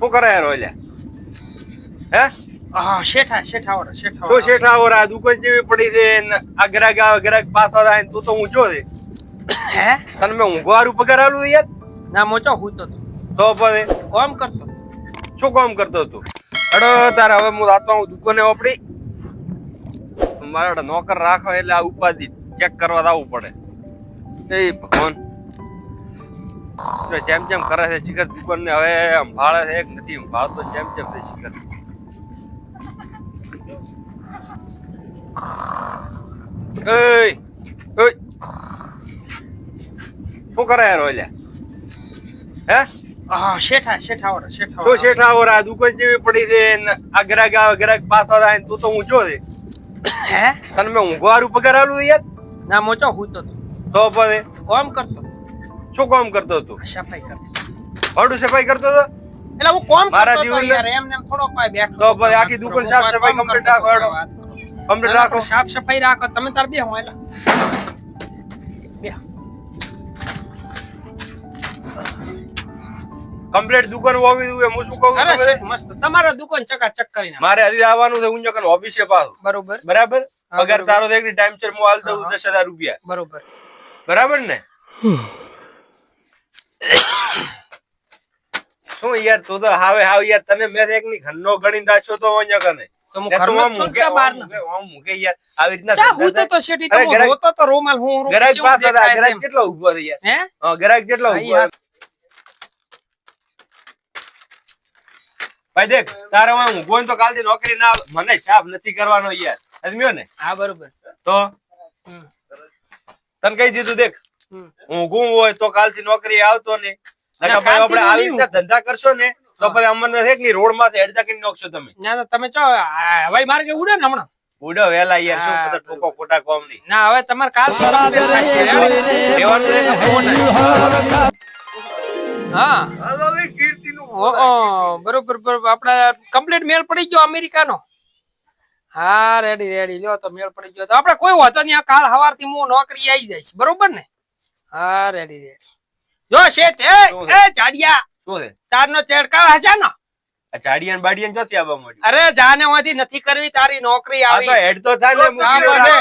શું કરે યાર ઓલ્યા હે? હા શેઠા શેઠા વાળા શું શેઠા આ દુકાન જેવી પડી છે ને આ ગ્રાહક આવે ગ્રાહક પાછો આવે તું તો ઊંચો છે. હે? તને મેં ઊંઘો પગાર આલું યાર? ના મોચો હું તો તો પછી? કોમ કરતો? શું કામ કરતો તું? અડો તારે હવે હું રાતમાં હું દુકાને વાપરી. મારા નોકર રાખો એટલે આ ઉપાધિ ચેક કરવા આવવું પડે. એ ભગવાન. જેમ જેમ કરે છે શિખર દુકાન ને હવે સંભાળે છે એક નથી સંભાળતો જેમ જેમ છે શિખર. શું કરે યાર ઓલ્યા હે? શેઠા શેઠાવર વાળા શેઠા શું શેઠા આ દુકાન જેવી પડી છે આ ગ્રાહક આવે ગ્રાહક પાછો તું તો ઊંચો છે. હે? તને મેં ઊંઘવારું પગાર આલું યાર? ના મોચો હું તો. તો પછી? કોમ કરતો. શું કામ કરતો હતો? સફાઈ કરતો ભાડું સફાઈ કરતો હતો? એટલે હું કોમ મારા કરતો હતો યાર એમ થોડો પાય બેઠો તો ભાઈ આખી દુકાન સાફ સફાઈ કમ્પ્લીટ રાખો, હેડો. કમ્પ્લીટ રાખો. સાફ સફાઈ રાખો તમે તાર બે હું એટલે બે કમ્પ્લીટ દુકાન હોવી જોઈએ હું શું કહું અરે? મસ્ત. તમારા દુકાન ચકાચક કરી નાખો મારે હજી આવવાનું છે ઊંઝો કન ઓફિસે પાછું. બરોબર. બરાબર? પગાર તારો દેખ ટાઈમ છે હું હાલ દઉં. દસ હજાર રૂપિયા. બરોબર. બરાબર ને? શું યાર તું તો હાવે હાવ યાર તને મેં એક ની ઘરનો ગણી નાખ્યો તો અહીંયા કને. તો હું ઘરમાં આમ જ છું મૂકે, બહાર આમ મૂકે, યાર આવી રીતના ચા હું તો તો શેઠી અરે રોતો તો રોમાલ હું હું પાસે હતા, દેખાય ગ્રાહક તેમ. કેટલો ઊભો છે યાર? હે? હા, ગ્રાહક કેટલો હા, ઊભો યાર. છે? ભાઈ દેખ તારે હોય ને તો કાલથી નોકરી ના મને સાફ નથી કરવાનો યાર. સમજ્યો ને? હા બરોબર. તો? તને કહી દીધું દેખ. ઊંઘું હોય તો કાલથી નોકરી આવતો ને અને નકર કાલથી આપણે આવી નહીં ધંધા કરશો ને તો પછી અમરનાથ કે રોડમાંથી હેડતા કરી નાખશો તમે ના ના તમે ચો હવાઈ માર્ગે ઉડે ને હમણાં ઉડો વેલા યાર શું બધા ટોકો ખોટા કોમ નહીં ના હવે તમારે કાલ. હા બરોબર બરોબર આપડે કમ્પ્લીટ મેળ પડી ગયો અમેરિકાનો હા રેડી રેડી લ્યો તો મેળ પડી ગયો તો આપડે કોઈ વાંધો નહીં આ કાલ સવારથી હું નોકરી આવી જઈશ બરોબર ને હા રેડી રેડી જો શેઠ એ એ જાડિયા શું છે? તારનો ચેડકા હશે ને? ચાડિયાન બાડિયાન જોતી આવવા મળી અરે જાને વાંથી નથી કરવી તારી નોકરી આવી તો હેડ તો થાય હશે.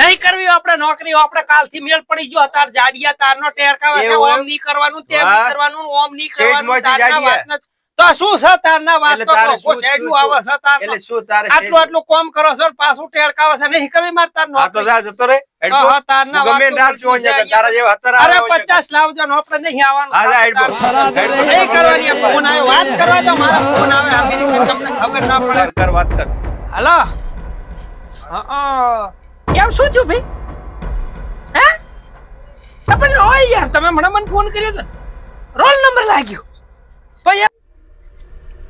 નહીં કરવી આપણે નોકરી આપણે કાલથી મેળ પડી ગયો. તાર જાડિયા તારનો ટેરકાવ છે ઓમ નહીં કરવાનું તેમ નહીં કરવાનું ઓમ નહીં કરવાનું તારના વાત જ- તો શું છે તારના વાત તો તારે શેઠું શું- આવે છે તારનો. એટલે શું તારે આટલું આટલું કોમ કરો છો ને પાછું ટેરકાવે છે નહીં કરવી માર તાર આ તો જા જતો રે. હા, તારના ગમે વાતો જો છે તારા જેવા અત્યારે અરે આવે અહીંયા કે. પચાસ લાવજો ને આપણે નહીં આવવાનું. હા, હેડ તાર-. નહીં કરવાની ફોન આવ્યો. વાત કરવા તો મારા ફોન આવે અમેરિકન તમને ખબર ના પડે. કર, કર, વાત કર. હલો. હા કેમ શું છું ભાઈ? હે? પણ ઓય યાર તમે મને મને ફોન કર્યો તો. રોલ નંબર લાગ્યો. આ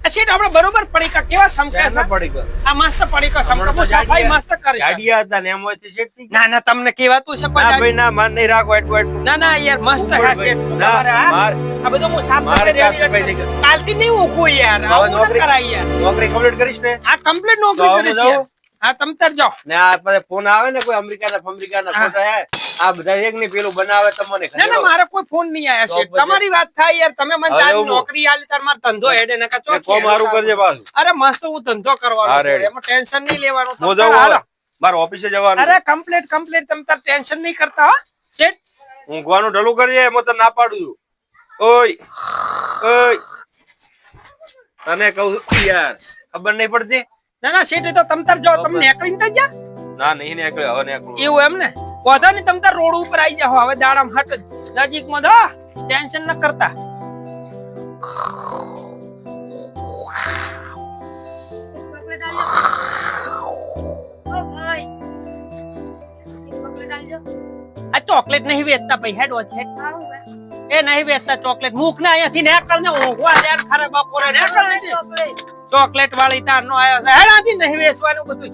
સીટ આપણે બરોબર પડી કા કેવા સમકે છે? ના પડી આ મસ્ત પડી કા સમકે સફાઈ મસ્ત કરે ગાડિયા હતા ને એમ હોય તો શેઠ ના? ના તમને કહેવાતું છે કોઈ ભાઈ ના માન નહીં રાખો એટ વેટ ના ના યાર મસ્ત હા. ના, તમારે? માર- આ બધું હું સાફ સફાઈ સાફ રેડી. કાલથી નહીં ઊંઘું યાર. હવે નોકરી- કરાય યાર. નોકરી કમ્પ્લીટ કરીશ ને? આ કમ્પ્લીટ નોકરી કરીશ યાર. હા તમ તાર જાઓ. ને આ પછી ફોન આવે ને કોઈ અમેરિકાના ફમેરિકાના હા. ખોટા હે, આ બધા એક ની પેલું બનાવે તમને ના ના મારે કોઈ ફોન નહીં આયા છે તમારી વાત થાય યાર. તમે મને તારી નોકરી આલી તાર માર ધંધો હેડે ને ચોથી કો મારું કરજે પાછું. અરે મસ્ત હું ધંધો કરવાનો એમાં ટેન્શન નહીં લેવાનું. હું જાઉં હાલો. મારે ઓફિસે જવાનું અરે કમ્પ્લીટ કમ્પ્લીટ તમે તાર ટેન્શન નહીં કરતા હો શેઠ. ઊંઘવાનું ઢલું કરજે એમાં તો ના પાડું ઓય ઓય. તને કહું યાર ખબર નહીં પડતી? ના ના શેઠ તો તમ તાર જાઓ તમે નીકળીને તો જા ના નહીં નીકળ્યો હવે નીકળું. એવું એમ ને? વાંધો નહીં તમ તાર રોડ ઉપર આવી જાઓ. હવે દાડામ હટ. નજીકમાં દો ટેન્શન ન કરતા. આ ચોકલેટ નહીં વેચતા ભાઈ હેડ છે. એ નહીં વેચતા ચોકલેટ. મુખ ના અહીંયાથી ને ઊંઘવા યાર ખરે બપોરે ને ચોકલેટ ચોકલેટ વાળી તાર નો આયો છે. હેડાથી નહીં વેચવાનું બધું